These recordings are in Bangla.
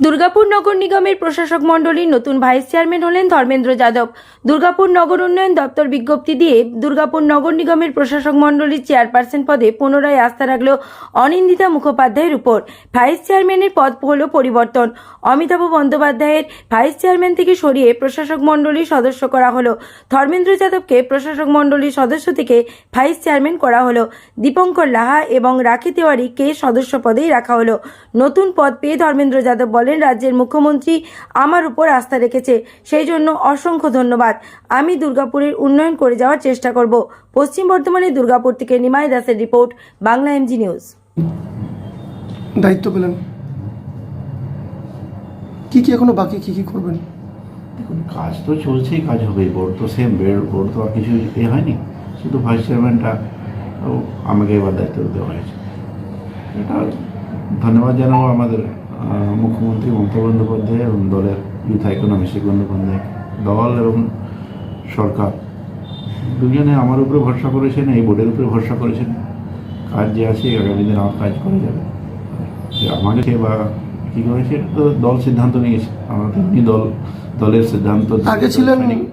দুর্গাপুর নগর নিগমের প্রশাসক মণ্ডলীর নতুন ভাইস চেয়ারম্যান হলেন ধর্মেন্দ্র যাদব। দুর্গাপুর নগর উন্নয়ন দপ্তর বিজ্ঞপ্তি দিয়ে দুর্গাপুর নগর নিগমের প্রশাসক মণ্ডলীর চেয়ারপারসন পদে পুনরায় আস্থা রাখল অনিন্দিতা মুখোপাধ্যায়ের উপর। ভাইস চেয়ারম্যানের পদ হল পরিবর্তন। অমিতাভ বন্দ্যোপাধ্যায়ের ভাইস চেয়ারম্যান থেকে সরিয়ে প্রশাসক মণ্ডলীর সদস্য করা হলো। ধর্মেন্দ্র যাদবকে প্রশাসক মণ্ডলীর সদস্য থেকে ভাইস চেয়ারম্যান করা হলো। দীপঙ্কর লাহা এবং রাখি তেওয়ারিকে সদস্য পদেই রাখা হলো। নতুন পদ পেয়ে ধর্মেন্দ্র যাদব বলেন রাজ্যের মুখ্যমন্ত্রী আমার উপর আস্থা রেখেছে। সেই জন্য অসংখ্য ধন্যবাদ। আমি দুর্গাপুরের উন্নয়ন করে যাওয়ার চেষ্টা করব। পশ্চিম বর্ধমানের দুর্গাপুর থেকে নিমাই দাসের রিপোর্ট বাংলা এমজি নিউজ। দায়িত্ব পেলেন। কি কি এখনও বাকি কি কি করবেন? দেখুন কাজ তো চলছেই কাজ হবে বোর্ড তো সেম বেড বোর্ড তো আর কিছু এ হয়নি। শুধু ভাইস চেয়ারম্যানটা ও আমাকে এবার দায়িত্ব দেওয়া হয়েছে। এটা ধন্যবাদ জানাব আমাদের মুখ্যমন্ত্রী মমতা বন্দ্যোপাধ্যায় এবং দলের ইউথ আইকন অভিষেক বন্দ্যোপাধ্যায় দল এবং সরকার। দুজনে আমার উপরে ভরসা করেছেন এই বোর্ডের উপরে ভরসা করেছেন। কাজ যে আছে আগামী দিনে আমার কাজ করে যাবে। যে আমাকে বা কী করেছে এটা তো দল সিদ্ধান্ত নিয়েছে। আমরা তো এমনি দল দলের সিদ্ধান্ত আগে ছিলেন-।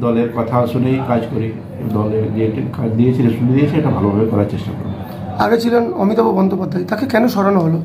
দলের কথা শুনেই কাজ করি। দলে যে কাজ দিয়েছে শুনে দিয়েছে এটা ভালোভাবে করার চেষ্টা করব। আগে ছিলেন অমিতাভ বন্দ্যোপাধ্যায় তাকে কেন সরানো হলো?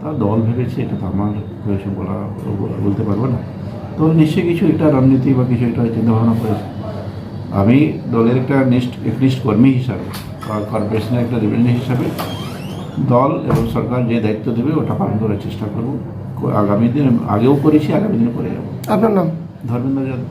তো আর দল ভেবেছে এটা তো আমার হয়েছে বলা বলতে পারব না। দল নিশ্চয়ই কিছু একটা রণনীতি বা কিছু একটা চিন্তা ভাবনা করেছে। আমি দলের একটা নিষ্ঠ একনিষ্ঠ কর্মী হিসাবে বা কর্পোরেশনের একটা রিপ্রেজেন্টেটিভ হিসাবে দল এবং সরকার যে দায়িত্ব দেবে ওটা পালন করার চেষ্টা করব। আগামী দিনে আগেও করেছি আগামী দিনে করে যাব। আপনার নাম? ধর্মেন্দ্র যাদব।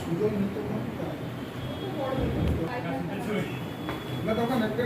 সুজন নিতে না তখন একটা